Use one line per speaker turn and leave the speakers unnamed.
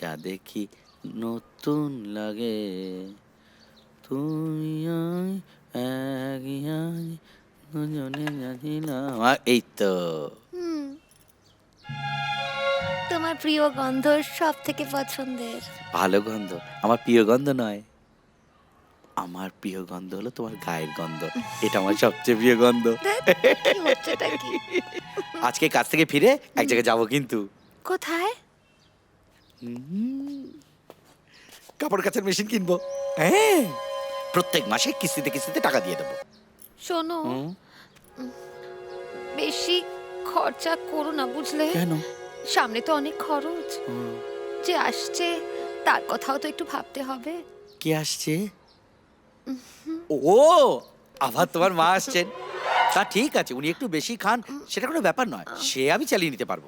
যা দেখি নতুন লাগে। আয়, দুজনে যাচ্ছিলাম। এই তো।
তোমার প্রিয় গন্ধ সব থেকে পছন্দের।
ভালো গন্ধ? আমার প্রিয় গন্ধ নয়। আমার প্রিয় গন্ধ হলো তোমার গায়ের গন্ধ। এটা আমার সবচেয়ে প্রিয় গন্ধ। আজকে কাজ থেকে ফিরে এক জায়গায় যাব কিন্তু।
কোথায়?
কাপড় কাচার মেশিন কিনবো। হ্যাঁ। প্রত্যেক মাসে কিস্তিতে কিস্তিতে টাকা দিয়ে দেবো।
শোনো। বেশি খরচা করো না বুঝলে?
কেন?
সামনে তো অনেক খরচ। যে আসছে তার কথাও তো একটু ভাবতে হবে।
কে আসছে? ও আবার তোমার মা আসছেন। তা ঠিক আছে উনি একটু বেশি খান সেটা কোনো ব্যাপার নয়। সে আমি চালিয়ে নিতে পারব।